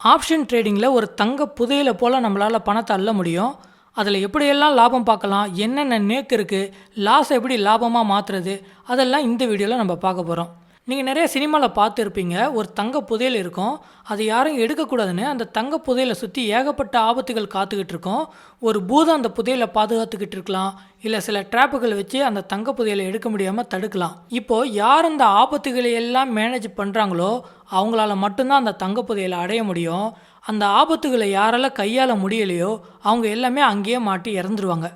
Option ட்ரேடிங்கில் ஒரு தங்க புதையலை போல் நம்மளால் பணத்தை அள்ள முடியும். அதில் எப்படியெல்லாம் லாபம் பார்க்கலாம் என்னென்ன நேக்கு இருக்குது லாஸ் எப்படி லாபமாக மாற்றுறது அதெல்லாம் இந்த வீடியோவில் நம்ம பார்க்க போகிறோம் நீங்கள் நிறைய சினிமாவில் பார்த்துருப்பீங்க. ஒரு தங்க புதையல் இருக்கும். அது யாரும் எடுக்கக்கூடாதுன்னு அந்த தங்க புதையலை சுற்றி ஏகப்பட்ட ஆபத்துகள் காத்துக்கிட்டு இருக்கோம். ஒரு பூதம் அந்த புதையலை பாதுகாத்துக்கிட்டு இருக்கலாம். இல்லை சில ட்ராப்புகள் வச்சு அந்த தங்க புதையலை எடுக்க முடியாமல் தடுக்கலாம். இப்போது யார் அந்த ஆபத்துகளை எல்லாம் மேனேஜ் பண்ணுறாங்களோ அவங்களால மட்டும்தான் அந்த தங்க புதையலை அடைய முடியும். அந்த ஆபத்துகளை யாரால் கையாள முடியலையோ அவங்க எல்லாமே அங்கேயே மாட்டி இறந்துருவாங்க.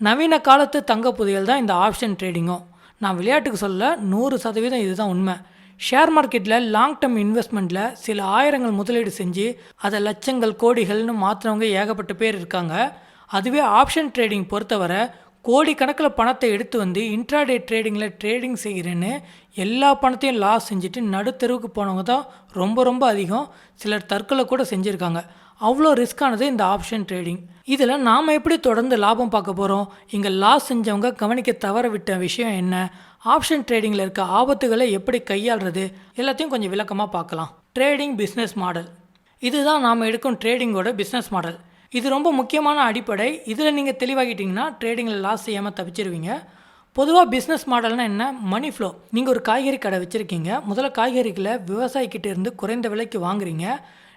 நவீன காலத்து தங்க புதையல் தான் இந்த ஆப்ஷன் ட்ரேடிங்கும் நான் விளையாட்டுக்கு சொல்ல நூறு சதவீதம் இதுதான் உண்மை. ஷேர் மார்க்கெட்டில் லாங் டேர்ம் இன்வெஸ்ட்மெண்ட்டில் சில ஆயிரங்கள் முதலீடு செஞ்சு அதை லட்சங்கள் கோடிகள்னு மாற்றுறவங்க ஏகப்பட்ட பேர் இருக்காங்க. அதுவே ஆப்ஷன் ட்ரேடிங் பொறுத்தவரை கோடிக்கணக்கில் பணத்தை எடுத்து வந்து இன்ட்ராடே ட்ரேடிங்கில் ட்ரேடிங் செய்கிறேன்னு எல்லா பணத்தையும் லாஸ் செஞ்சுட்டு நடுத்தெருவுக்கு போனவங்க தான் ரொம்ப ரொம்ப அதிகம். சிலர் தற்கொலை கூட செஞ்சுருக்காங்க. அவ்வளோ ரிஸ்க்கானது இந்த ஆப்ஷன் ட்ரேடிங் இதில் நாம் எப்படி தொடர்ந்து லாபம் பார்க்க போகிறோம் இங்கே லாஸ் செஞ்சவங்க கவனிக்க தவற விட்ட விஷயம் என்ன? ஆப்ஷன் ட்ரேடிங்கில் இருக்க ஆபத்துகளை எப்படி கையாளுறது? எல்லாத்தையும் கொஞ்சம் விளக்கமாக பார்க்கலாம். ட்ரேடிங் பிஸ்னஸ் மாடல் இதுதான் நாம் எடுக்கும் ட்ரேடிங்கோட பிஸ்னஸ் மாடல் இது ரொம்ப முக்கியமான அடிப்படை. இதில் நீங்கள் தெளிவாகிட்டிங்கன்னா ட்ரேடிங்கில் லாஸ் செய்யாமல் தப்பிச்சிருவீங்க. பொதுவாக பிஸ்னஸ் மாடல்னால் என்ன? மணி ஃப்ளோ நீங்கள் ஒரு காய்கறி கடை வச்சுருக்கீங்க. முதல்ல காய்கறிகளை விவசாயிக்கிட்டேருந்து குறைந்த விலைக்கு வாங்குறீங்க.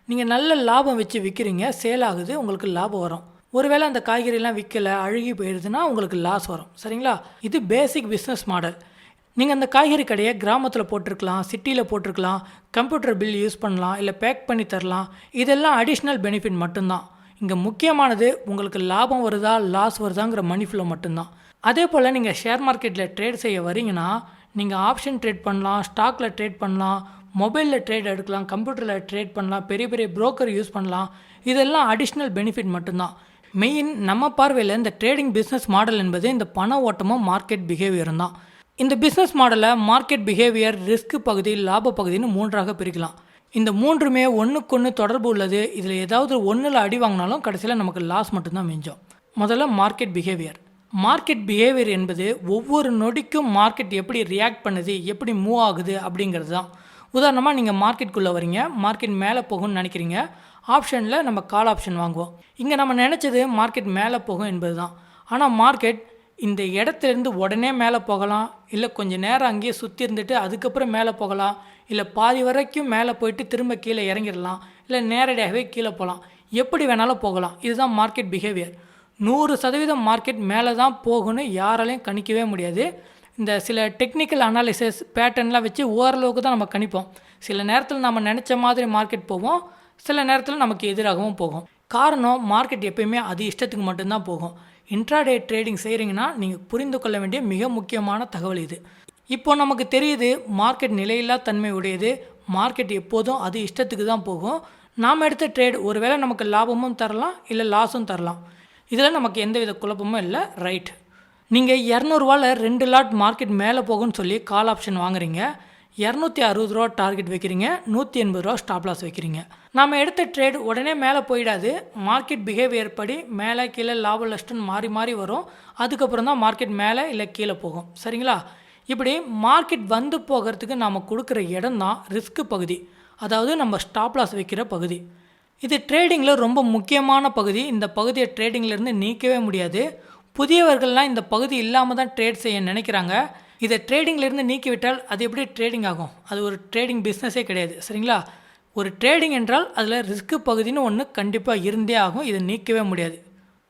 நீங்கள் நல்ல லாபம் வச்சு விற்கிறீங்க சேல் ஆகுது உங்களுக்கு லாபம் வரும். ஒருவேளை அந்த காய்கறிலாம் விற்கலை அழுகி போயிடுதுன்னா உங்களுக்கு லாஸ் வரும். சரிங்களா? இது பேசிக் பிஸ்னஸ் மாடல் நீங்கள் அந்த காய்கறி கடையை கிராமத்தில் போட்டிருக்கலாம் சிட்டியில் போட்டிருக்கலாம் கம்ப்யூட்டர் பில் யூஸ் பண்ணலாம் இல்லை பேக் பண்ணி தரலாம். இதெல்லாம் அடிஷ்னல் பெனிஃபிட் மட்டும்தான். இங்கே முக்கியமானது உங்களுக்கு லாபம் வருதா லாஸ் வருதாங்கிற மணி ஃப்ளோ மட்டும்தான். அதே போல் நீங்கள் ஷேர் மார்க்கெட்டில் ட்ரேட் செய்ய வரீங்கன்னா நீங்கள் ஆப்ஷன் ட்ரேட் பண்ணலாம் ஸ்டாக்கில் ட்ரேட் பண்ணலாம் மொபைலில் ட்ரேட் எடுக்கலாம் கம்ப்யூட்டரில் ட்ரேட் பண்ணலாம் பெரிய பெரிய புரோக்கர் யூஸ் பண்ணலாம். இதெல்லாம் அடிஷ்னல் பெனிஃபிட் மட்டும்தான். மெயின் நம்ம பார்வையில் இந்த ட்ரேடிங் பிஸ்னஸ் மாடல் என்பது இந்த பண ஓட்டமும் மார்க்கெட் பிஹேவியரும் தான். இந்த பிஸ்னஸ் மாடலை மார்க்கெட் பிஹேவியர் ரிஸ்க் பகுதி லாப பகுதின்னு மூன்றாக பிரிக்கலாம். இந்த மூன்றுமே ஒன்றுக்கொன்று தொடர்பு உள்ளது. இதில் ஏதாவது ஒன்றில் அடி வாங்கினாலும் கடைசியில் நமக்கு லாஸ் மட்டும்தான் மிஞ்சம். முதல்ல மார்க்கெட் பிஹேவியர் மார்க்கெட் பிஹேவியர் என்பது ஒவ்வொரு நொடிக்கும் மார்க்கெட் எப்படி ரியாக்ட் பண்ணுது எப்படி மூவ் ஆகுது அப்படிங்கிறது தான். உதாரணமாக நீங்கள் மார்க்கெட்டுக்குள்ளே வரீங்க மார்க்கெட் மேலே போகும்னு நினைக்கிறீங்க ஆப்ஷனில் நம்ம கால் ஆப்ஷன் வாங்குவோம். இங்கே நம்ம நினச்சது மார்க்கெட் மேலே போகும் என்பது தான் ஆனால் மார்க்கெட் இந்த இடத்துலேருந்து உடனே மேலே போகலாம் இல்லை கொஞ்சம் நேரம் அங்கேயே சுற்றி இருந்துட்டு அதுக்கப்புறம் மேலே போகலாம் இல்லை பாதி வரைக்கும் மேலே போயிட்டு திரும்ப கீழே இறங்கிடலாம் இல்லை நேரடியாகவே கீழே போகலாம். எப்படி வேணாலும் போகலாம். இதுதான் மார்க்கெட் பிஹேவியர் நூறு சதவீதம் மார்க்கெட் மேலே தான் போகும்னு யாராலையும் கணிக்கவே முடியாது. இந்த சில டெக்னிக்கல் அனாலிசிஸ் பேட்டர்ன்லாம் வச்சு ஓரளவுக்கு தான் நம்ம கணிப்போம். சில நேரத்தில் நம்ம நினச்ச மாதிரி மார்க்கெட் போவோம். சில நேரத்தில் நமக்கு எதிராகவும் போகும். காரணம் மார்க்கெட் எப்பயுமே அது இஷ்டத்துக்கு மட்டும்தான் போகும். இன்ட்ராடே ட்ரேடிங் செய்கிறீங்கன்னா நீங்கள் புரிந்து கொள்ள வேண்டிய மிக முக்கியமான தகவல் இது. இப்போ நமக்கு தெரியுது மார்க்கெட் நிலையில்லா தன்மை உடையது. மார்க்கெட் எப்போதும் அது இஷ்டத்துக்கு தான் போகும். நாம் எடுத்த ட்ரேட் ஒருவேளை நமக்கு லாபமும் தரலாம் இல்லை லாஸும் தரலாம். இதில் நமக்கு எந்தவித குழப்பமும் இல்லை ரைட் நீங்கள் இரநூறுவாவில் ரெண்டு லாட் மார்க்கெட் மேலே போகும்னு சொல்லி கால் ஆப்ஷன் வாங்குறீங்க. இரநூத்தி அறுபது ரூபா டார்கெட் வைக்கிறீங்க. நூற்றி எண்பது ரூபா ஸ்டாப் லாஸ் வைக்கிறீங்க. நம்ம எடுத்த ட்ரேட் உடனே மேலே போயிடாது. மார்க்கெட் பிஹேவியர் படி மேலே கீழே லாப நஷ்டம் மாறி மாறி வரும். அதுக்கப்புறம் தான் மார்க்கெட் மேலே இல்லை கீழே போகும். சரிங்களா? இப்படி மார்க்கெட் வந்து போகிறதுக்கு நாம் கொடுக்குற இடம் தான் ரிஸ்க் பகுதி. அதாவது நம்ம ஸ்டாப் லாஸ் வைக்கிற பகுதி. இது ட்ரேடிங்கில் ரொம்ப முக்கியமான பகுதி. இந்த பகுதியை ட்ரேடிங்லேருந்து நீக்கவே முடியாது. புதியவர்கள்லாம் இந்த பகுதி இல்லாமல் தான் ட்ரேட் செய்ய நினைக்கிறாங்க. இதை ட்ரேடிங்லேருந்து நீக்கிவிட்டால் அது எப்படி ட்ரேடிங் ஆகும்? அது ஒரு ட்ரேடிங் பிஸ்னஸே கிடையாது. சரிங்களா? ஒரு ட்ரேடிங் என்றால் அதில் ரிஸ்க்கு பகுதின்னு ஒன்று கண்டிப்பாக இருந்தே ஆகும். இதை நீக்கவே முடியாது.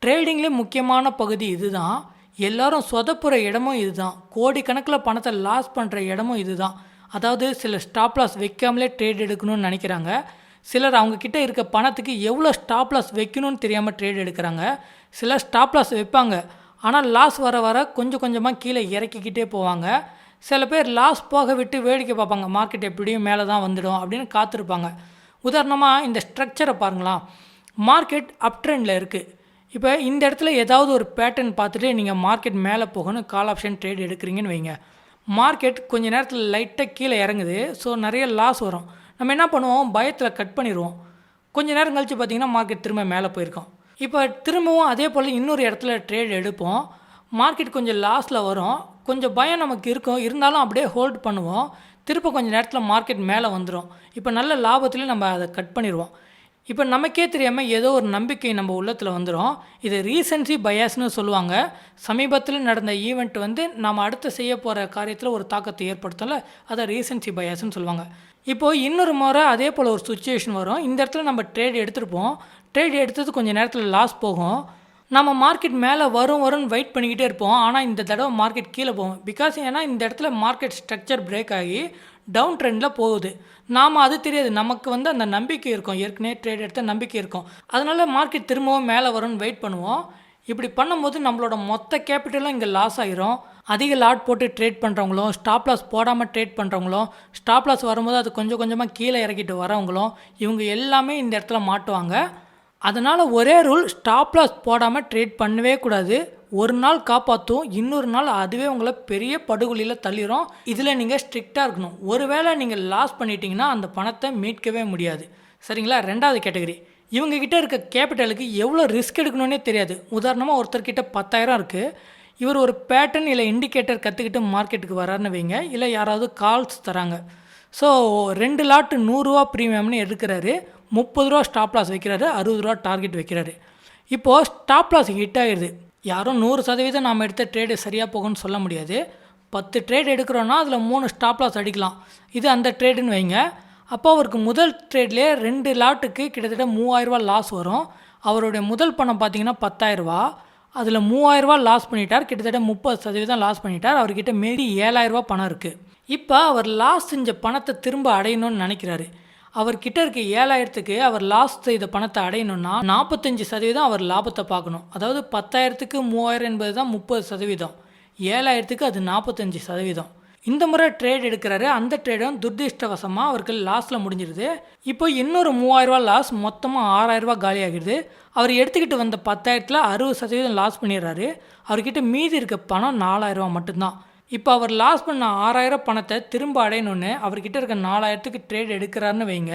ட்ரேடிங்லேயே முக்கியமான பகுதி இதுதான். எல்லாரும் சொதப்புற இடமும் இதுதான். கோடிக்கணக்கில் பணத்தை லாஸ் பண்ணுற இடமும் இதுதான். அதாவது சில ஸ்டாப் லாஸ் வைக்காமலே ட்ரேட் எடுக்கணும்னு நினைக்கிறாங்க. சிலர் அவங்கக்கிட்ட இருக்க பணத்துக்கு எவ்வளோ ஸ்டாப் லாஸ் வைக்கணும்னு தெரியாமல் ட்ரேட் எடுக்கிறாங்க. சிலர் ஸ்டாப் லாஸ் வைப்பாங்க. ஆனால் லாஸ் வர வர கொஞ்சம் கொஞ்சமாக கீழே இறக்கிக்கிட்டே போவாங்க. சில பேர் லாஸ் போக விட்டு வேடிக்கை பார்ப்பாங்க. மார்க்கெட் எப்படியும் மேலே தான் வந்துடும் அப்படின்னு காத்திருப்பாங்க. உதாரணமாக இந்த ஸ்ட்ரக்சரை பாருங்களா மார்க்கெட் அப் ட்ரெண்டில் இருக்குது இப்போ இந்த இடத்துல ஏதாவது ஒரு பேட்டர்ன் பார்த்துட்டு நீங்கள் மார்க்கெட் மேலே போகணும் கால் ஆப்ஷன் ட்ரேட் எடுக்கிறீங்கன்னு வைங்க. மார்க்கெட் கொஞ்சம் நேரத்தில் லைட்டாக கீழே இறங்குது. ஸோ நிறைய லாஸ் வரும். நம்ம என்ன பண்ணுவோம்? பயத்தில் கட் பண்ணிடுவோம். கொஞ்ச நேரம் கழித்து பார்த்தீங்கன்னா மார்க்கெட் திரும்ப மேலே போயிருக்கோம். இப்போ திரும்பவும் அதே போல் இன்னொரு இடத்துல ட்ரேட் எடுப்போம். மார்க்கெட் கொஞ்சம் லாஸில் வரும். கொஞ்சம் பயம் நமக்கு இருக்கும். இருந்தாலும் அப்படியே ஹோல்ட் பண்ணுவோம். திரும்ப கொஞ்சம் நேரத்தில் மார்க்கெட் மேலே வந்துடும் இப்போ நல்ல லாபத்துலேயும் நம்ம அதை கட் பண்ணிடுவோம். இப்போ நமக்கே தெரியாமல் ஏதோ ஒரு நம்பிக்கை நம்ம உள்ளத்தில் வந்துடும் இது ரீசன்சி பயாஸ்னு சொல்லுவாங்க. சமீபத்தில் நடந்த ஈவெண்ட் வந்து நாம் அடுத்து செய்ய போகிற காரியத்தில் ஒரு தாக்கத்தை ஏற்படுத்தலை அதை ரீசன்சி பயாஸ்னு சொல்லுவாங்க. இப்போது இன்னொரு முறை அதே போல் ஒரு சுச்சுவேஷன் வரும். இந்த இடத்துல நம்ம ட்ரேட் எடுத்திருப்போம். ட்ரேட் எடுத்தது கொஞ்சம் நேரத்தில் லாஸ் போகும். நம்ம மார்க்கெட் மேலே வரும் வரும்னு வெயிட் பண்ணிக்கிட்டே இருப்போம். ஆனால் இந்த தடவை மார்க்கெட் கீழே போகும். பிகாஸ் ஏன்னா இந்த இடத்துல மார்க்கெட் ஸ்ட்ரக்சர் பிரேக் ஆகி டவுன் ட்ரெண்டில் போகுது. நாம் அது தெரியாது. நமக்கு வந்து அந்த நம்பிக்கை இருக்கும். ஏற்கனவே ட்ரேட் எடுத்த நம்பிக்கை இருக்கும். அதனால மார்க்கெட் திரும்பவும் மேலே வரும்னு வெயிட் பண்ணுவோம். இப்படி பண்ணும்போது நம்மளோட மொத்த கேபிட்டலும் இங்கே லாஸ் ஆகிரும் அதிக லாட் போட்டு ட்ரேட் பண்ணுறவங்களும் ஸ்டாப் லாஸ் போடாமல் ட்ரேட் பண்ணுறவங்களும் ஸ்டாப் லாஸ் வரும்போது அது கொஞ்சம் கொஞ்சமாக கீழே இறக்கிட்டு வரவங்களும் இவங்க எல்லாமே இந்த இடத்துல மாட்டுவாங்க. அதனால் ஒரே ரூல் ஸ்டாப் லாஸ் போடாமல் ட்ரேட் பண்ணவே கூடாது. ஒரு நாள் காப்பாற்றும் இன்னொரு நாள் அதுவே உங்களை பெரிய படுகொலியில் தள்ளிடும் இதில் நீங்கள் ஸ்ட்ரிக்டாக இருக்கணும். ஒருவேளை நீங்கள் லாஸ் பண்ணிட்டீங்கன்னா அந்த பணத்தை மீட்கவே முடியாது. சரிங்களா? ரெண்டாவது கேட்டகரி இவங்கக்கிட்ட இருக்க கேபிட்டலுக்கு எவ்வளோ ரிஸ்க் எடுக்கணும்னே தெரியாது. உதாரணமாக ஒருத்தர்கிட்ட பத்தாயிரம் இருக்குது இவர் ஒரு பேட்டர்ன் இல்லை இண்டிகேட்டர் கற்றுக்கிட்டு மார்க்கெட்டுக்கு வராருன்னு வைங்க. இல்லை யாராவது கால்ஸ் தராங்க. ஸோ ரெண்டு லாட்டு நூறுரூவா ப்ரீமியம்னு எடுக்கிறாரு. முப்பது ரூபா ஸ்டாப் லாஸ் வைக்கிறாரு அறுபது ரூபா டார்கெட் வைக்கிறாரு. இப்போது ஸ்டாப் லாஸ் ஹிட் ஆகிடுது யாரும் நூறு சதவீதம் நாம் எடுத்த ட்ரேடு சரியாக போகும்னு சொல்ல முடியாது. பத்து ட்ரேட் எடுக்கிறோன்னா அதில் மூணு ஸ்டாப் லாஸ் அடிக்கலாம். இது அந்த ட்ரேடுன்னு வைங்க. அப்போ அவருக்கு முதல் ட்ரேட்லேயே ரெண்டு லாட்டுக்கு கிட்டத்தட்ட மூவாயிரரூவா லாஸ் வரும். அவருடைய முதல் பணம் பார்த்தீங்கன்னா பத்தாயிரரூவா அதில் மூவாயிரரூவா லாஸ் பண்ணிட்டார். கிட்டத்தட்ட முப்பது சதவீதம் லாஸ் பண்ணிட்டார். அவர்கிட்ட மீறி ஏழாயிரரூவா பணம் இருக்குது இப்போ அவர் லாஸ் செஞ்ச பணத்தை திரும்ப அடையணும்னு நினைக்கிறாரு. அவர்கிட்ட இருக்க ஏழாயிரத்துக்கு அவர் லாஸ் செய்த பணத்தை அடையணும்னா நாற்பத்தஞ்சு சதவீதம் அவர் லாபத்தை பார்க்கணும். அதாவது பத்தாயிரத்துக்கு மூவாயிரம் என்பது தான் முப்பது சதவீதம். ஏழாயிரத்துக்கு அது நாற்பத்தஞ்சு சதவீதம். இந்த முறை ட்ரேட் எடுக்கிறாரு. அந்த ட்ரேடும் துர்திஷ்டவசமாக அவருக்கு லாஸில் முடிஞ்சிருது. இப்போ இன்னொரு மூவாயிரரூவா லாஸ் மொத்தமாக ஆறாயிரரூவா காலி ஆகிடுது அவர் எடுத்துக்கிட்டு வந்த பத்தாயிரத்தில் அறுபது சதவீதம் லாஸ் பண்ணிடுறாரு. அவர்கிட்ட மீதி இருக்க பணம் நாலாயிரரூவா மட்டும்தான். இப்போ அவர் லாஸ் பண்ண ஆறாயிரம் பணத்தை திரும்ப அடையணும்னு அவர்கிட்ட இருக்க நாலாயிரத்துக்கு ட்ரேட் எடுக்கிறாருன்னு வைங்க.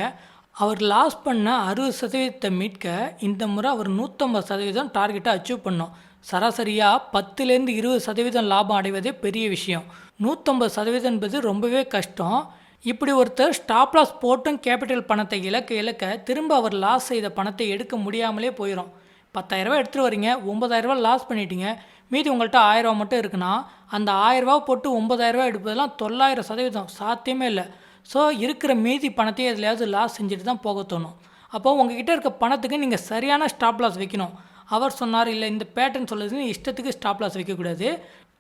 அவர் லாஸ் பண்ண அறுபது சதவீதத்தை மீட்க இந்த முறை அவர் நூற்றம்பது சதவீதம் டார்கெட்டை அச்சீவ் பண்ணோம். சராசரியாக பத்துலேருந்து இருபது சதவீதம் லாபம் அடைவதே பெரிய விஷயம். நூற்றம்பது சதவீதம் என்பது ரொம்பவே கஷ்டம். இப்படி ஒருத்தர் ஸ்டாப் லாஸ் போட்டும் கேபிட்டல் பணத்தை இழக்க இழக்க திரும்ப அவர் லாஸ் செய்த பணத்தை எடுக்க முடியாமலே போயிடும் பத்தாயிரரூபா எடுத்துகிட்டு வரீங்க ஒம்பதாயிரரூபா லாஸ் பண்ணிட்டீங்க. மீதி உங்கள்கிட்ட ஆயிரரூவா மட்டும் இருக்குன்னா அந்த ஆயிரரூபா போட்டு ஒம்பதாயிரரூபா எடுப்பதெல்லாம் தொள்ளாயிரம் சதவீதம் சாத்தியமே இல்லை. ஸோ இருக்கிற மீதி பணத்தையே எதுலையாவது லாஸ் செஞ்சுட்டு தான் போக தோணும். அப்போ உங்ககிட்ட இருக்க பணத்துக்கு நீங்கள் சரியான ஸ்டாப் லாஸ் வைக்கணும். அவர் சொன்னார் இல்லை இந்த பேட்டர்ன் சொல்லுதுன்னு இஷ்டத்துக்கு ஸ்டாப் லாஸ் வைக்கக்கூடாது.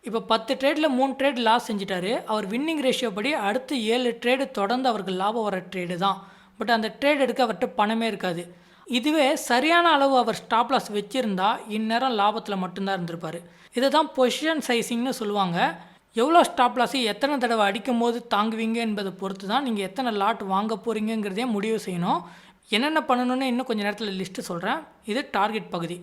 இப்போ பத்து ட்ரேடில் மூணு ட்ரேட் லாஸ் செஞ்சிட்டாரு. அவர் வின்னிங் ரேஷியோ படி அடுத்து ஏழு ட்ரேடு தொடர்ந்து அவருக்கு லாபம் வர ட்ரேடு தான். பட் அந்த ட்ரேட் எடுக்க அவர்கிட்ட பணமே இருக்காது. இதுவே சரியான அளவு அவர் ஸ்டாப் லாஸ் வச்சுருந்தா இந்நேரம் லாபத்தில் மட்டும்தான் இருந்திருப்பார். இதை தான் பொசிஷன் சைஸிங்னு சொல்லுவாங்க எவ்வளோ ஸ்டாப் லாஸை எத்தனை தடவை அடிக்கும் போது தாங்குவீங்க என்பதை பொறுத்து தான் நீங்கள் எத்தனை லாட் வாங்க போகிறீங்கிறதே முடிவு செய்யணும். என்னென்ன பண்ணணும்னு இன்னும் கொஞ்சம் நேரத்தில் லிஸ்ட்டு சொல்கிறேன் இது டார்கெட் பகுதி.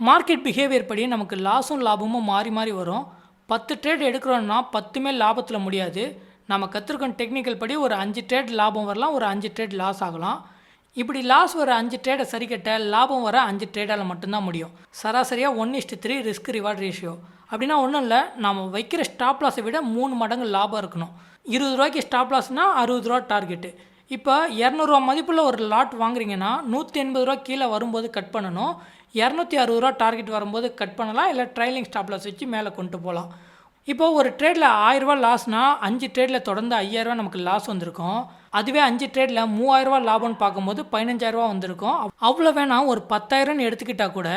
மார்க்கெட் பிஹேவியர் படி நமக்கு லாஸும் லாபமும் மாறி மாறி வரும். பத்து ட்ரேட் எடுக்கிறோன்னா பத்துமே லாபத்தில் முடியாது. நம்ம கற்றுருக்கோம் டெக்னிக்கல் படி ஒரு அஞ்சு ட்ரேட் லாபம் வரலாம் ஒரு அஞ்சு ட்ரேட் லாஸ் ஆகலாம். இப்படி லாஸ் வர அஞ்சு ட்ரேடை சரி கட்ட லாபம் வர அஞ்சு ட்ரேடால் மட்டும்தான் முடியும். சராசரியாக one is to three risk reward ratio அப்படின்னா ஒன்றும் இல்லை நாம் வைக்கிற ஸ்டாப் லாஸை விட மூணு மடங்கு லாபம் இருக்கணும். இருபது ரூபாய்க்கு ஸ்டாப் லாஸ்னால் அறுபது ரூபா டார்கெட்டு இப்போ இரநூறுவா மதிப்பில் ஒரு லாட் வாங்குறீங்கன்னா நூற்றி எண்பது ரூபா கீழே வரும்போது கட் பண்ணணும். இரநூத்தி அறுபது ரூபா டார்கெட் வரும்போது கட் பண்ணலாம் இல்லை ட்ரைலிங் ஸ்டாப் லாஸ் வச்சு மேலே கொண்டு போகலாம் இப்போது ஒரு ட்ரேடில் ஆயிரரூவா லாஸ்னா அஞ்சு ட்ரேடில் தொடர்ந்து ஐயாயிரரூவா நமக்கு லாஸ் வந்திருக்கும். அதுவே அஞ்சு ட்ரேடில் மூவாயிரரூவா லாபம்னு பார்க்கும்போது பதினஞ்சாயிரரூவா வந்திருக்கும். அவ்வளோ வேணாம் ஒரு பத்தாயிரம்னு எடுத்துக்கிட்டால் கூட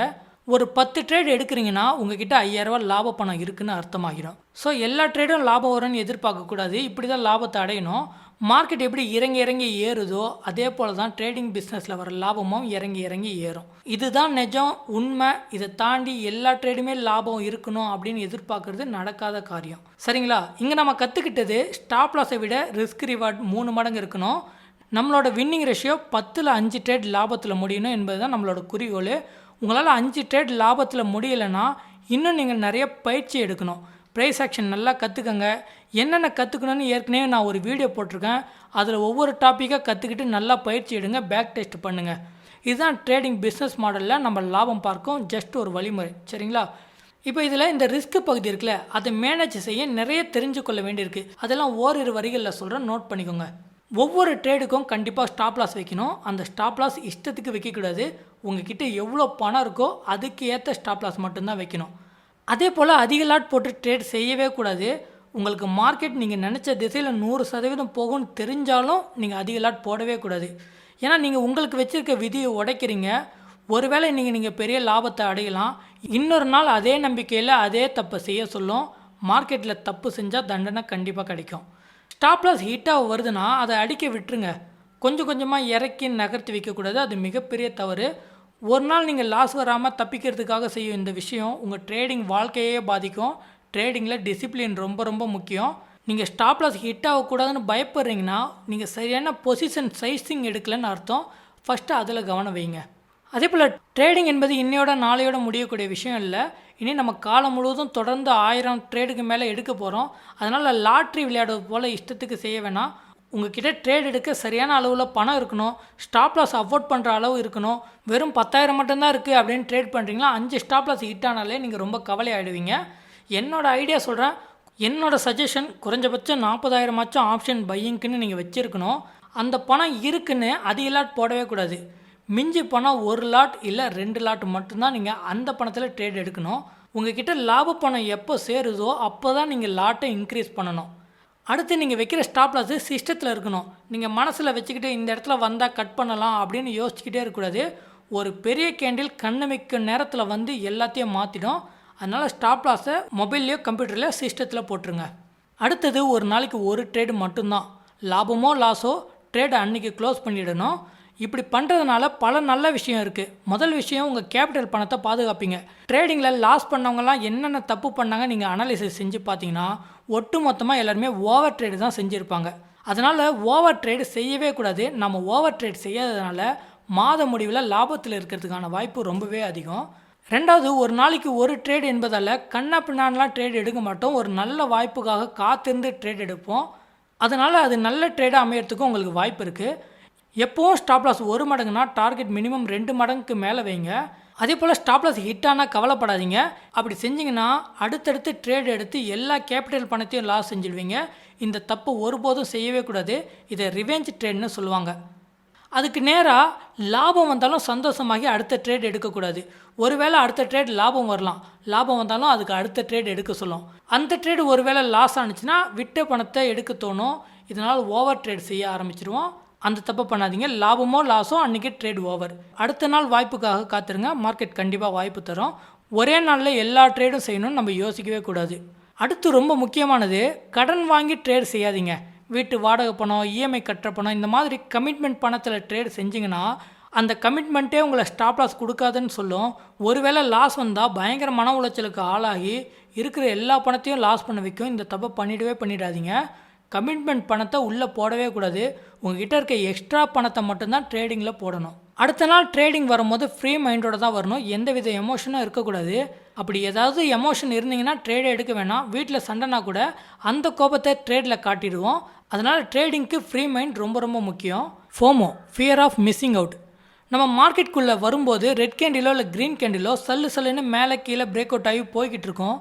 ஒரு பத்து ட்ரேட் எடுக்கிறீங்கன்னா உங்ககிட்ட ஐயாயிரரூவா லாப பணம் இருக்குன்னு அர்த்தமாகிடும். ஸோ எல்லா ட்ரேடும் லாபம் வரும்னு எதிர்பார்க்கக்கூடாது. இப்படி தான் லாபத்தை அடையணும். மார்க்கெட் எப்படி இறங்கி இறங்கி ஏறுதோ அதே போல் தான் ட்ரேடிங் பிஸ்னஸில் வர லாபமும் இறங்கி இறங்கி ஏறும். இதுதான் நிஜம் உண்மை. இதை தாண்டி எல்லா ட்ரேடுமே லாபம் இருக்கணும் அப்படின்னு எதிர்பார்க்கறது நடக்காத காரியம். சரிங்களா? இங்கே நம்ம கற்றுக்கிட்டது ஸ்டாப் லாஸை விட ரிஸ்க் ரிவார்ட் மூணு மடங்கு இருக்கணும். நம்மளோட வின்னிங் ரேஷியோ பத்தில் அஞ்சு ட்ரேட் லாபத்தில் முடியணும் என்பது தான் நம்மளோட குறிக்கோள். உங்களால் அஞ்சு ட்ரேட் லாபத்தில் முடியலைன்னா இன்னும் நீங்கள் நிறைய பயிற்சி எடுக்கணும். ப்ரைஸ் ஆக்ஷன் நல்லா கற்றுக்கங்க என்னென்ன கற்றுக்கணும்னு ஏற்கனவே நான் ஒரு வீடியோ போட்டிருக்கேன். அதில் ஒவ்வொரு டாப்பிக்காக கற்றுக்கிட்டு நல்லா பயிற்சி எடுங்க பேக் டெஸ்ட் பண்ணுங்கள் இதுதான் ட்ரேடிங் பிஸ்னஸ் மாடலில் நம்ம லாபம் பார்க்கும் ஜஸ்ட் ஒரு வழிமுறை. சரிங்களா? இப்போ இதில் இந்த ரிஸ்க் பகுதி இருக்குல்ல அதை மேனேஜ் செய்ய நிறைய தெரிஞ்சு கொள்ள வேண்டியிருக்கு. அதெல்லாம் ஓரிரு வரிகளில் சொல்கிறேன் நோட் பண்ணிக்கோங்க. ஒவ்வொரு ட்ரேடுக்கும் கண்டிப்பாக ஸ்டாப் லாஸ் வைக்கணும். அந்த ஸ்டாப் லாஸ் இஷ்டத்துக்கு வைக்கக்கூடாது. உங்ககிட்ட எவ்வளோ பணம் இருக்கோ அதுக்கு ஏற்ற ஸ்டாப் லாஸ் மட்டும்தான் வைக்கணும். அதே போல் அதிக லாட் போட்டு ட்ரேட் செய்யவே கூடாது. உங்களுக்கு மார்க்கெட் நீங்கள் நினச்ச திசையில் நூறு சதவீதம் போகும்னு தெரிஞ்சாலும் நீங்கள் அதிக லாட் போடவே கூடாது. ஏன்னா நீங்கள் உங்களுக்கு வச்சுருக்க விதியை உடைக்கிறீங்க. ஒருவேளை நீங்கள் நீங்கள் பெரிய லாபத்தை அடையலாம். இன்னொரு நாள் அதே நம்பிக்கையில் அதே தப்பை செய்ய சொல்லும். மார்க்கெட்டில் தப்பு செஞ்சால் தண்டனை கண்டிப்பாக கிடைக்கும். ஸ்டாப்லாஸ் ஹீட்டாக வருதுன்னா அதை அடிக்க விட்டுருங்க. கொஞ்சம் கொஞ்சமாக இறக்கி நகர்த்தி வைக்கக்கூடாது. அது மிகப்பெரிய தவறு. ஒரு நாள் நீங்கள் லாஸ் வராமல் தப்பிக்கிறதுக்காக செய்யும் இந்த விஷயம் உங்கள் ட்ரேடிங் வாழ்க்கையே பாதிக்கும். ட்ரேடிங்கில் டிசிப்ளின் ரொம்ப ரொம்ப முக்கியம். நீங்கள் ஸ்டாப் லாஸ் ஹிட் ஆகக்கூடாதுன்னு பயப்படுறீங்கன்னா நீங்கள் சரியான பொசிஷன் சைஸிங் எடுக்கலன்னு அர்த்தம். ஃபஸ்ட்டு அதில் கவனம் வைங்க. அதே போல் ட்ரேடிங் என்பது இன்னையோட நாளையோட முடியக்கூடிய விஷயம் இல்லை. இனி நம்ம காலம் முழுவதும் தொடர்ந்து ஆயிரம் ட்ரேடுக்கு மேலே எடுக்க போகிறோம் அதனால் லாட்ரி விளையாடுவது போல் இஷ்டத்துக்கு செய்ய வேணாம். உங்ககிட்ட ட்ரேட் எடுக்க சரியான அளவில் பணம் இருக்கணும். ஸ்டாப் லாஸ் அஃபோர்ட் பண்ணுற அளவு இருக்கணும். வெறும் பத்தாயிரம் மட்டும்தான் இருக்குது அப்படின்னு ட்ரேட் பண்ணுறீங்களா அஞ்சு ஸ்டாப் லாஸ் ஹிட் ஆனாலே நீங்கள் ரொம்ப கவலை ஆகிடுவீங்க என்னோடய ஐடியா சொல்கிறேன் என்னோட சஜஷன் குறைஞ்சபட்சம் நாற்பதாயிரமாச்சும் ஆப்ஷன் பையிங்க்குன்னு நீங்கள் வச்சுருக்கணும். அந்த பணம் இருக்குன்னு அதிக லாட் போடவே கூடாது. மிஞ்சி பணம் ஒரு லாட் இல்லை ரெண்டு லாட் மட்டும்தான் நீங்கள் அந்த பணத்தில் ட்ரேட் எடுக்கணும். உங்ககிட்ட லாப பணம் எப்போ சேருதோ அப்போ தான் நீங்கள் லாட்டை இன்க்ரீஸ் பண்ணணும். அடுத்து நீங்கள் வைக்கிற ஸ்டாப்லாஸ் சிஸ்டத்தில் இருக்கணும். நீங்கள் மனசில் வச்சுக்கிட்டு இந்த இடத்துல வந்தால் கட் பண்ணலாம் அப்படின்னு யோசிச்சுக்கிட்டே இருக்கக்கூடாது. ஒரு பெரிய கேண்டில் கண்ணமைக்க நேரத்தில் வந்து எல்லாத்தையும் மாற்றிடும் அதனால் ஸ்டாப் லாஸை மொபைல்லையோ கம்ப்யூட்டர்லையோ சிஸ்டத்தில் போட்டுருங்க. அடுத்தது ஒரு நாளைக்கு ஒரு ட்ரேடு மட்டும்தான். லாபமோ லாஸோ ட்ரேடை அன்றைக்கி க்ளோஸ் பண்ணிடணும். இப்படி பண்ணுறதுனால பல நல்ல விஷயம் இருக்குது முதல் விஷயம் உங்கள் கேபிட்டல் பணத்தை பாதுகாப்பீங்க. ட்ரேடிங்கில் லாஸ் பண்ணவங்கலாம் என்னென்ன தப்பு பண்ணாங்க நீங்கள் அனாலிசிஸ் செஞ்சு பார்த்தீங்கன்னா ஒட்டு மொத்தமாக எல்லாருமே ஓவர் ட்ரேடு தான் செஞ்சுருப்பாங்க. அதனால் ஓவர் ட்ரேடு செய்யவே கூடாது. நம்ம ஓவர் ட்ரேட் செய்யாததுனால மாத முடிவில் லாபத்தில் இருக்கிறதுக்கான வாய்ப்பு ரொம்பவே அதிகம். ரெண்டாவது ஒரு நாளைக்கு ஒரு ட்ரேட் என்பதால் கண்ணா பின்னான்லாம் ட்ரேட் எடுக்க மாட்டோம். ஒரு நல்ல வாய்ப்புக்காக காத்திருந்து ட்ரேட் எடுப்போம். அதனால் அது நல்ல ட்ரேடாக அமையறதுக்கும் உங்களுக்கு வாய்ப்பு இருக்குது எப்போவும் ஸ்டாப் லாஸ் ஒரு மடங்குனா டார்கெட் மினிமம் ரெண்டு மடங்குக்கு மேலே வைங்க. அதே போல் ஸ்டாப்லாஸ் ஹிட் ஆனால் கவலைப்படாதீங்க. அப்படி செஞ்சிங்கன்னா அடுத்தடுத்து ட்ரேட் எடுத்து எல்லா கேபிட்டல் பணத்தையும் லாஸ் செஞ்சிடுவீங்க. இந்த தப்பு ஒருபோதும் செய்யவே கூடாது. இதை ரிவெஞ்ச் ட்ரேட்னு சொல்லுவாங்க. அதுக்கு நேராக லாபம் வந்தாலும் சந்தோஷமாகி அடுத்த ட்ரேட் எடுக்கக்கூடாது ஒருவேளை அடுத்த ட்ரேட் லாபம் வரலாம். லாபம் வந்தாலும் அதுக்கு அடுத்த ட்ரேட் எடுக்க சொல்லும். அந்த ட்ரேடு ஒருவேளை லாஸ் ஆனிச்சுன்னா விட்ட பணத்தை எடுக்க தோணும். இதனால் ஓவர் ட்ரேட் செய்ய ஆரம்பிச்சிருவோம். அந்த தப்பை பண்ணாதீங்க. லாபமோ லாஸோ அன்றைக்கி ட்ரேட் ஓவர். அடுத்த நாள் வாய்ப்புக்காக காத்துருங்க. மார்க்கெட் கண்டிப்பாக வாய்ப்பு தரும். ஒரே நாளில் எல்லா ட்ரேடும் செய்யணும்னு நம்ம யோசிக்கவே கூடாது. அடுத்து ரொம்ப முக்கியமானது கடன் வாங்கி ட்ரேட் செய்யாதீங்க. வீட்டு வாடகை பணம் இஎம்ஐ கட்டுற பணம் இந்த மாதிரி கமிட்மெண்ட் பணத்தில் ட்ரேட் செஞ்சிங்கன்னா அந்த கமிட்மெண்ட்டே உங்களை ஸ்டாப் லாஸ் கொடுக்காதுன்னு சொல்லும். ஒருவேளை லாஸ் வந்தால் பயங்கர மன உளைச்சலுக்கு ஆளாகி இருக்கிற எல்லா பணத்தையும் லாஸ் பண்ண வைக்கும். இந்த தப்பை பண்ணிடவே பண்ணிடாதீங்க. கமிட்மெண்ட் பணத்தை உள்ளே போடவே கூடாது. உங்ககிட்ட இருக்க எக்ஸ்ட்ரா பணத்தை மட்டும்தான் ட்ரேடிங்கில் போடணும். அடுத்த நாள் ட்ரேடிங் வரும்போது ஃப்ரீ மைண்டோட தான் வரணும். எந்த வித எமோஷனும் இருக்கக்கூடாது. அப்படி ஏதாவது எமோஷன் இருந்தீங்கன்னா ட்ரேடே எடுக்க வேணாம். வீட்டில் சண்டைனா கூட அந்த கோபத்தை ட்ரேடில் காட்டிடுவோம். அதனால் ட்ரேடிங்க்கு ஃப்ரீ மைண்ட் ரொம்ப ரொம்ப முக்கியம். FOMO fear of missing out நம்ம மார்க்கெட்டுக்குள்ளே வரும்போது ரெட் கேண்டிலோ இல்லை க்ரீன் கேண்டிலோ சல்லு சல்லுன்னு மேலே கீழே பிரேக் அவுட் ஆகி போய்கிட்டு இருக்கோம்.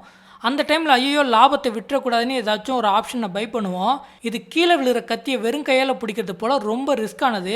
அந்த டைமில் ஐயோ லாபத்தை விட்டுறக்கூடாதுன்னு ஏதாச்சும் ஒரு ஆப்ஷனை பை பண்ணுவோம். இது கீழே விழுகிற கத்தியை வெறும் கையால் பிடிக்கிறது போல் ரொம்ப ரிஸ்க்கானது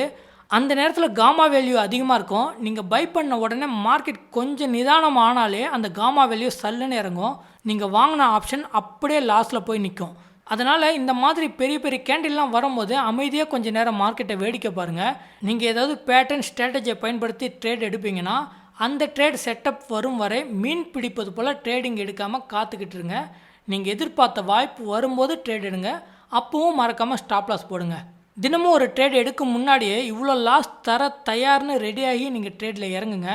அந்த நேரத்தில் காமா வேல்யூ அதிகமாக இருக்கும். நீங்கள் பை பண்ண உடனே மார்க்கெட் கொஞ்சம் நிதானம் ஆனாலே அந்த காமா வேல்யூ சல்லுன்னு இறங்கும். நீங்கள் வாங்கின ஆப்ஷன் அப்படியே லாஸில் போய் நிற்கும் அதனால் இந்த மாதிரி பெரிய பெரிய கேண்டில்லாம் வரும்போது அமைதியாக கொஞ்சம் நேரம் மார்க்கெட்டை வேடிக்கை பாருங்கள் நீங்கள் ஏதாவது பேட்டர்ன் ஸ்ட்ராட்டஜியை பயன்படுத்தி ட்ரேட் எடுப்பீங்கன்னா அந்த ட்ரேட் செட்டப் வரும் வரை மீன் பிடிப்பது போல் ட்ரேடிங் எடுக்காமல் காத்துக்கிட்டு இருங்க. நீங்கள் எதிர்பார்த்த வாய்ப்பு வரும்போது ட்ரேட் எடுங்க. அப்பவும் மறக்காமல் ஸ்டாப் லாஸ் போடுங்க. தினமும் ஒரு ட்ரேட் எடுக்கும் முன்னாடியே இவ்வளோ லாஸ் தர தயார்னு ரெடியாகி நீங்கள் ட்ரேடில் இறங்குங்க.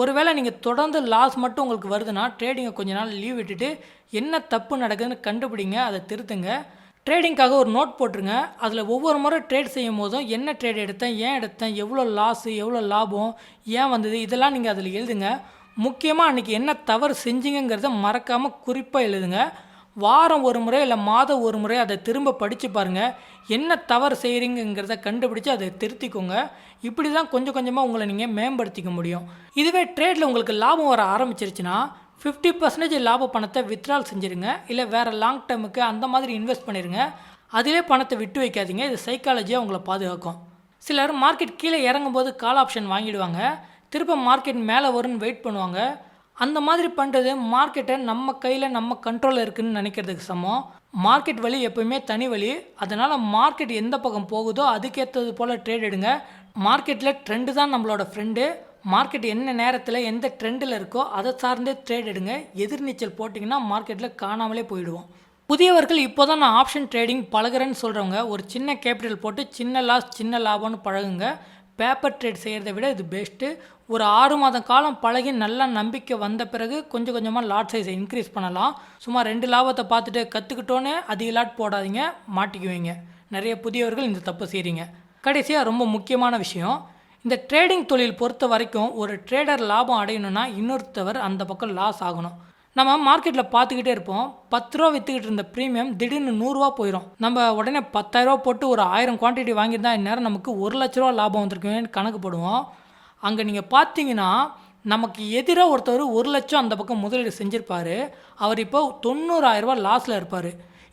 ஒருவேளை நீங்கள் தொடர்ந்து லாஸ் மட்டும் உங்களுக்கு வருதுன்னா ட்ரேடிங்கை கொஞ்ச நாள் லீவ் விட்டுட்டு என்ன தப்பு நடக்குதுன்னு கண்டுபிடிங்க அதை திருத்துங்க. ட்ரேடிங்காக ஒரு நோட் போட்டுருங்க. அதில் ஒவ்வொரு முறை ட்ரேட் செய்யும் போதும் என்ன ட்ரேட் எடுத்தேன் ஏன் எடுத்தேன் எவ்வளோ லாஸு எவ்வளோ லாபம் ஏன் வந்தது இதெல்லாம் நீங்கள் அதில் எழுதுங்க. முக்கியமாக அன்றைக்கி என்ன தவறு செஞ்சீங்கிறத மறக்காமல் குறிப்பாக எழுதுங்க. வாரம் ஒரு முறை இல்லை மாதம் ஒரு முறை அதை திரும்ப படித்து பாருங்கள் என்ன தவறு செய்கிறீங்கிறத கண்டுபிடிச்சி அதை திருத்திக்கோங்க. இப்படி தான் கொஞ்சம் கொஞ்சமாக உங்களை நீங்கள் மேம்படுத்திக்க முடியும். இதுவே ட்ரேடில் உங்களுக்கு லாபம் வர ஆரம்பிச்சிருச்சுன்னா ஃபிஃப்டி பர்சன்டேஜ் லாப பணத்தை வித்ட்ரால் செஞ்சுருங்க. இல்லை வேறு லாங் டேர்முக்கு அந்த மாதிரி இன்வெஸ்ட் பண்ணிடுங்க அதிலே பணத்தை விட்டு வைக்காதீங்க. இது சைக்காலஜியாக உங்களை பாதுகாக்கும். சிலர் மார்க்கெட் கீழே இறங்கும்போது கால் ஆப்ஷன் வாங்கிடுவாங்க. திரும்ப மார்க்கெட் மேலே வரும்னு வெயிட் பண்ணுவாங்க. அந்த மாதிரி பண்ணுறது மார்க்கெட்டை நம்ம கையில் நம்ம கண்ட்ரோலில் இருக்குதுன்னு நினைக்கிறதுக்கு சமம். மார்க்கெட் வழி எப்பவுமே தனி வழி. அதனால் மார்க்கெட் எந்த பக்கம் போகுதோ அதுக்கேற்றது போல் ட்ரேட் எடுங்க. மார்க்கெட்டில் ட்ரெண்டு தான் நம்மளோட ஃப்ரெண்டு மார்க்கெட் என்ன நேரத்தில் எந்த ட்ரெண்டில் இருக்கோ அதை சார்ந்தே ட்ரேட் எடுங்க. எதிர்நீச்சல் போட்டிங்கன்னா மார்க்கெட்டில் காணாமலே போயிடுவோம். புதியவர்கள் இப்போ தான் நான் ஆப்ஷன் ட்ரேடிங் பழகிறேன்னு சொல்கிறவங்க ஒரு சின்ன கேபிட்டல் போட்டு சின்ன லாஸ் சின்ன லாபம்னு பழகுங்க. பேப்பர் ட்ரேட் செய்கிறத விட இது பெஸ்ட்டு ஒரு ஆறு மாதம் காலம் பழகி நல்லா நம்பிக்கை வந்த பிறகு கொஞ்சம் கொஞ்சமாக லாட் சைஸை இன்க்ரீஸ் பண்ணலாம். சும்மா ரெண்டு லாபத்தை பார்த்துட்டு கற்றுக்கிட்டோன்னே அதிக லாட் போடாதீங்க மாட்டிக்குவீங்க. நிறைய புதியவர்கள் இந்த தப்பு செய்கிறீங்க கடைசியாக ரொம்ப முக்கியமான விஷயம் இந்த ட்ரேடிங் தொழில் பொறுத்த வரைக்கும் ஒரு ட்ரேடர் லாபம் அடையணும்னா இன்னொருத்தவர் அந்த பக்கம் லாஸ் ஆகணும். நம்ம மார்க்கெட்டில் பார்த்துக்கிட்டே இருப்போம். பத்து ரூபா விற்றுக்கிட்டு இருந்த ப்ரீமியம் திடீர்னு நூறுரூவா போயிடும் நம்ம உடனே பத்தாயிரரூவா போட்டு ஒரு ஆயிரம் குவான்டிட்டி வாங்கியிருந்தா இந்நேரம் நமக்கு ஒரு லட்ச ரூபா லாபம் வந்திருக்குமேன்னு கணக்கு போடுவோம். அங்கே நீங்கள் பார்த்தீங்கன்னா நமக்கு எதிராக ஒருத்தர் ஒரு லட்சம் அந்த பக்கம் முதலீடு செஞ்சுருப்பார். அவர் இப்போ தொண்ணூறாயிரரூபா லாஸில் இருப்பார்.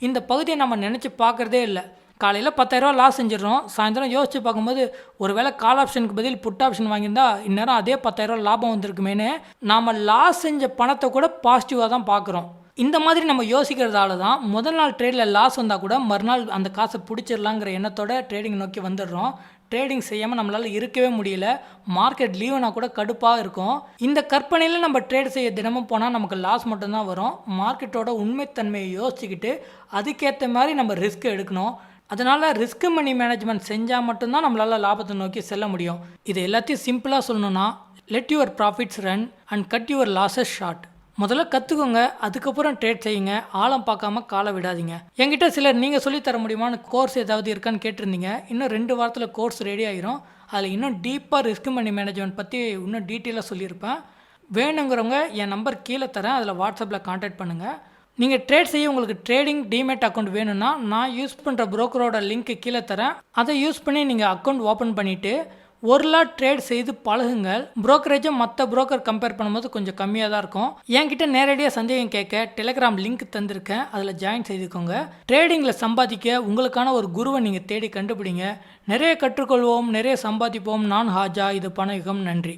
இந்த பகுதியை நம்ம நினச்சி பார்க்குறதே இல்லை. காலையில் பத்தாயிரரூவா லாஸ் செஞ்சிடறோம். சாயந்தரம் யோசித்து பார்க்கும்போது ஒருவேளை கால் ஆப்ஷனுக்கு பதில் புட் ஆப்ஷன் வாங்கியிருந்தா இந்நேரம் அதே பத்தாயிரரூவா லாபம் வந்திருக்குமேனு நாம் லாஸ் செஞ்ச பணத்தை கூட பாசிட்டிவாக தான் பார்க்குறோம். இந்த மாதிரி நம்ம யோசிக்கிறதால தான் முதல் நாள் ட்ரேடில் லாஸ் வந்தால் கூட மறுநாள் அந்த காசை பிடிச்சிடலாங்கிற எண்ணத்தோட ட்ரேடிங் நோக்கி வந்துடுறோம். ட்ரேடிங் செய்யாமல் நம்மளால் இருக்கவே முடியல. மார்க்கெட் லீவுனா கூட கடுப்பாக இருக்கும். இந்த கற்பனையில் நம்ம ட்ரேட் செய்ய தினமும் போனால் நமக்கு லாஸ் மட்டும்தான் வரும். மார்க்கெட்டோட உண்மைத்தன்மையை யோசிச்சுக்கிட்டு அதுக்கேற்ற மாதிரி நம்ம ரிஸ்க் எடுக்கணும். அதனால் ரிஸ்க் மணி மேனேஜ்மெண்ட் செஞ்சால் மட்டும்தான் நம்மளால் லாபத்தை நோக்கி செல்ல முடியும். இது எல்லாத்தையும் சிம்பிளாக சொல்லணும்னா let your profits run and cut your losses short முதல்ல கற்றுக்கோங்க அதுக்கப்புறம் ட்ரேட் செய்யுங்க ஆழம் பார்க்காம காலை விடாதீங்க. என்கிட்ட சிலர் நீங்கள் சொல்லித் தர முடியுமான்னு கோர்ஸ் ஏதாவது இருக்கான்னு கேட்டிருந்தீங்க. இன்னும் ரெண்டு வாரத்தில் கோர்ஸ் ரெடி ஆகிரும் அதில் இன்னும் டீப்பாக ரிஸ்க் மணி மேனேஜ்மெண்ட் பற்றி இன்னும் டீட்டெயிலாக சொல்லியிருப்பேன். வேணுங்கிறவங்க என் நம்பர் கீழே தரேன். அதில் வாட்ஸ்அப்பில் காண்டாக்ட் பண்ணுங்கள் நீங்கள் ட்ரேட் செய்ய உங்களுக்கு ட்ரேடிங் டிமேட் அக்கௌண்ட் வேணும்னா நான் யூஸ் பண்ணுற ப்ரோக்கரோட லிங்க்கு கீழே தரேன். அதை யூஸ் பண்ணி நீங்கள் அக்கௌண்ட் ஓப்பன் பண்ணிவிட்டு ஒரு லாட் ட்ரேட் செய்து பழகுங்கள். புரோக்கரேஜும் மற்ற புரோக்கர் கம்பேர் பண்ணும்போது கொஞ்சம் கம்மியாக தான் இருக்கும். என்கிட்ட நேரடியாக சந்தேகம் கேட்க டெலிகிராம் லிங்க் தந்திருக்கேன். அதில் ஜாயின் செய்துக்கோங்க. ட்ரேடிங்கில் சம்பாதிக்க உங்களுக்கான ஒரு குருவை நீங்கள் தேடி கண்டுபிடிங்க. நிறைய கற்றுக்கொள்வோம் நிறைய சம்பாதிப்போம். நான் ஹாஜா இது பணயுகம் நன்றி.